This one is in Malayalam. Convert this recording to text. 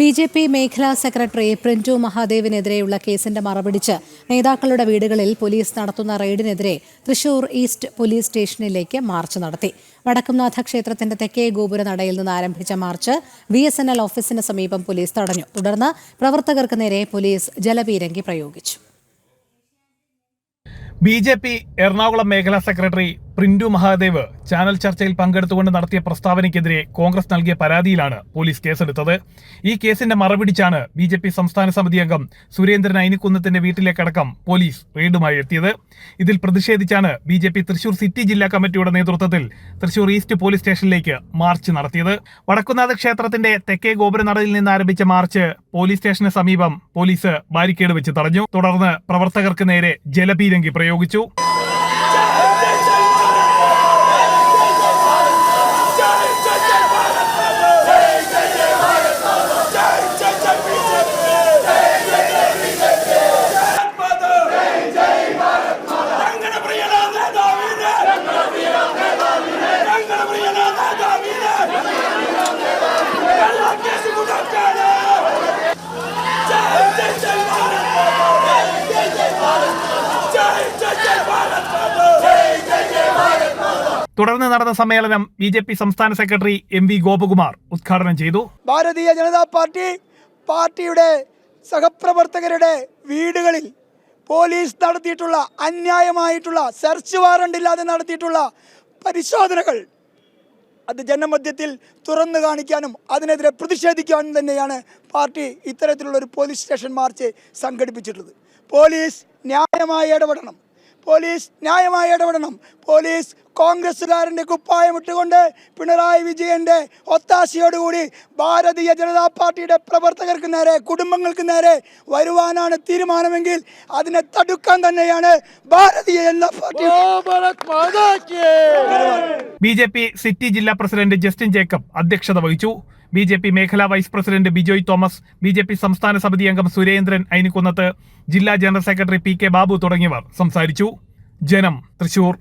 ബി ജെ പി മേഖലാ സെക്രട്ടറി പ്രിന്റു മഹാദേവിനെതിരെയുള്ള കേസിന്റെ മറപിടിച്ച് നേതാക്കളുടെ വീടുകളിൽ പോലീസ് നടത്തുന്ന റെയ്ഡിനെതിരെ തൃശൂർ ഈസ്റ്റ് പോലീസ് സ്റ്റേഷനിലേക്ക് മാർച്ച് നടത്തി. വടക്കുംനാഥ ക്ഷേത്രത്തിന്റെ തെക്കേ ഗോപുര നടയിൽ നിന്ന് ആരംഭിച്ച march B S N L ഓഫീസിന് സമീപം പോലീസ് തടഞ്ഞു. തുടർന്ന് പ്രവർത്തകർക്ക് നേരെ പോലീസ് ജലപീരങ്കി പ്രയോഗിച്ചു. ബി ജെ പി എറണാകുളം മേഖലാ സെക്രട്ടറി പ്രിന്റു മഹാദേവ് ചാനൽ ചർച്ചയിൽ പങ്കെടുത്തുകൊണ്ട് നടത്തിയ പ്രസ്താവനയ്ക്കെതിരെ കോൺഗ്രസ് നൽകിയ പരാതിയിലാണ് പോലീസ് കേസെടുത്തത്. ഈ കേസിന്റെ മറപിടിച്ചാണ് ബി ജെ പി സംസ്ഥാന സമിതി അംഗം സുരേന്ദ്രൻ അയിനിക്കുന്നത്തിന്റെ വീട്ടിലേക്കടക്കം പോലീസ് റെയ്ഡുമായി എത്തിയത്. ഇതിൽ പ്രതിഷേധിച്ചാണ് B J P Thrissur city ജില്ലാ കമ്മിറ്റിയുടെ നേതൃത്വത്തിൽ തൃശൂർ ഈസ്റ്റ് പോലീസ് സ്റ്റേഷനിലേക്ക് മാർച്ച് നടത്തിയത്. വടക്കുന്നാഥ ക്ഷേത്രത്തിന്റെ തെക്കേ ഗോപുരനടയിൽ നിന്ന് ആരംഭിച്ച മാർച്ച് പോലീസ് സ്റ്റേഷന് സമീപം പോലീസ് ബാരിക്കേഡ് വെച്ച് തടഞ്ഞു. തുടർന്ന് പ്രവർത്തകർക്ക് നേരെ ജലപീരങ്കി പ്രയോഗിച്ചു. തുടർന്ന് നടന്ന സമ്മേളനം ബി ജെ പി സംസ്ഥാന സെക്രട്ടറി എം വി ഗോപകുമാർ ഉദ്ഘാടനം ചെയ്തു. ഭാരതീയ ജനതാ പാർട്ടി പാർട്ടിയുടെ സഹപ്രവർത്തകരുടെ വീടുകളിൽ പോലീസ് നടത്തിയിട്ടുള്ള അന്യായമായിട്ടുള്ള സെർച്ച് വാറണ്ട് ഇല്ലാതെ നടത്തിയിട്ടുള്ള പരിശോധനകൾ അത് ജനമധ്യത്തിൽ തുറന്നു കാണിക്കാനും അതിനെതിരെ പ്രതിഷേധിക്കാനും തന്നെയാണ് പാർട്ടി ഇത്തരത്തിലുള്ള ഒരു പോലീസ് സ്റ്റേഷൻ മാർച്ച് സംഘടിപ്പിച്ചിട്ടുള്ളത്. പോലീസ് ന്യായമായി ഇടപെടണം. പോലീസ് ന്യായമായി ഇടപെടണം. പോലീസ് കോൺഗ്രസ്സുകാരന്റെ കുപ്പായമിട്ടുകൊണ്ട് പിണറായി വിജയന്റെ ഒത്താശയോടുകൂടി ഭാരതീയ ജനതാ പാർട്ടിയുടെ പ്രവർത്തകർക്ക് നേരെ കുടുംബങ്ങൾക്ക് നേരെ വരുവാനാണ് തീരുമാനമെങ്കിൽ അതിനെ തടുക്കാൻ തന്നെയാണ് Bharatiya Janata party. B J P city ജില്ലാ പ്രസിഡന്റ് ജസ്റ്റിൻ ജേക്കബ് അധ്യക്ഷത വഹിച്ചു. ബി ജെ പി മേഖലാ vice president Bijoy Thomas B J P സംസ്ഥാന സമിതി അംഗം സുരേന്ദ്രൻ അയിനിക്കുന്നത്ത് ജില്ലാ general secretary P K Babu തുടങ്ങിയവർ സംസാരിച്ചു. ജനം തൃശൂർ.